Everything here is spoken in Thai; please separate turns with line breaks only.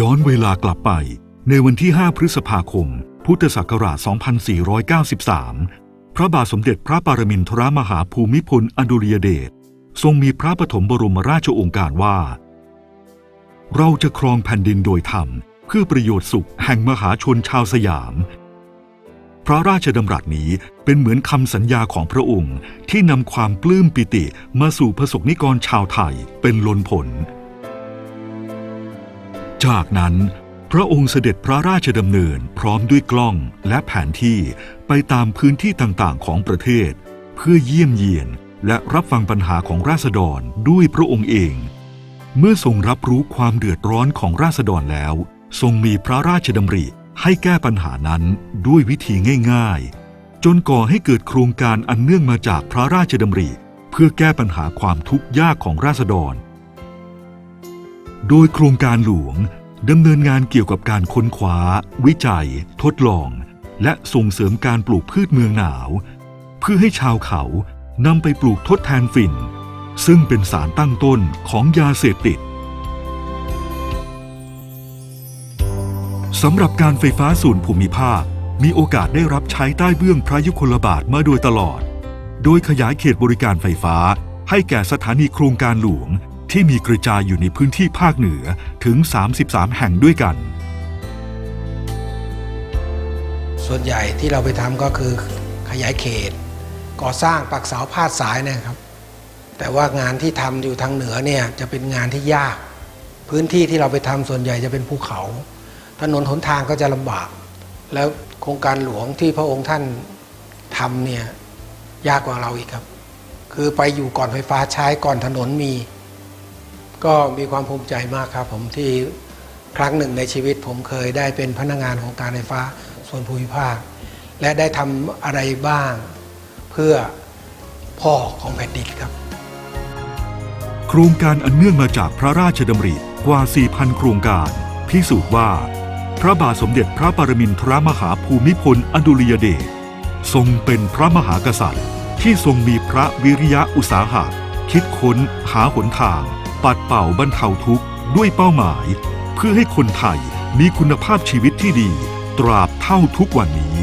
ย้อนเวลากลับไป ในวันที่ 5 พฤษภาคม พุทธศักราช 2493 พระบาทสมเด็จพระปรมินทรมหาภูมิพลอดุลยเดชทรงมีพระปฐมบรมราชโองการว่า เราจะครองแผ่นดินโดยธรรม เพื่อประโยชน์สุขแห่งมหาชนชาวสยาม พระราชดำรัสนี้เป็นเหมือนคำสัญญาของพระองค์ที่นำความปลื้มปิติมาสู่ประสบนิกรชาวไทยเป็นล้นผล จากนั้นพระองค์เสด็จพระราชดำเนินพร้อมด้วยกล้องและแผนที่ไปตามพื้นที่ต่างๆ ของประเทศ เพื่อเยี่ยมเยียนและรับฟังปัญหาของราษฎรด้วยพระองค์เอง เมื่อทรงรับรู้ความเดือดร้อนของราษฎรแล้ว ทรงมีพระราชดำริให้แก้ปัญหานั้นด้วยวิธีง่าย ๆ จนก่อให้เกิดโครงการอันเนื่องมาจากพระราชดำริ เพื่อแก้ปัญหาความทุกข์ยากของราษฎร โดยโครงการหลวงดำเนินงานเกี่ยวกับการค้นคว้า วิจัย ทดลอง และส่งเสริมการปลูกพืชเมืองหนาว เพื่อให้ชาวเขานำไปปลูกทดแทนฝิ่น ซึ่งเป็นสารตั้งต้นของยาเสพติดสำหรับการไฟฟ้าส่วนภูมิภาค มีโอกาสได้รับใช้ใต้เบื้องพระยุคลบาทมาโดยตลอด โดยขยายเขตบริการไฟฟ้าให้แก่สถานีโครงการหลวง ที่มีกระจายอยู่ในพื้นที่ภาคเหนือถึง 33 แห่งด้วยกัน
ส่วนใหญ่ที่เราไปทำก็คือขยายเขต ก่อสร้างปักเสาพาดสายนะครับ แต่ว่างานที่ทำอยู่ทางเหนือเนี่ยจะเป็นงานที่ยาก พื้นที่ที่เราไปทำส่วนใหญ่จะเป็นภูเขา ถนนหนทางก็จะลำบาก แล้วโครงการหลวงที่พระองค์ท่านทำเนี่ยยากกว่าเราอีกครับ คือไปอยู่ก่อนไฟฟ้าใช้ก่อนถนนมี ก็มีความภูมิใจมากครับผมที่ครั้งหนึ่งในชีวิต ผมเคยได้เป็นพนักงานของการไฟฟ้าส่วนภูมิภาค และได้ทำอะไรบ้าง เพื่อพ่อของแผ่นดินครับ
โครงการอันเนื่องมาจากพระราชดำริกว่า 4,000 โครงการ พิสูจน์ว่า พระบาทสมเด็จพระปรมินทรมหาภูมิพลอดุลยเดชทรงเป็นพระมหากษัตริย์ ที่ทรงมีพระวิริยะอุตสาหะคิดค้นหาหนทาง ปัดเป่าบรรเทาทุกข์ด้วยเป้าหมาย เพื่อให้คนไทยมีคุณภาพชีวิตที่ดี ตราบเท่าทุกวันนี้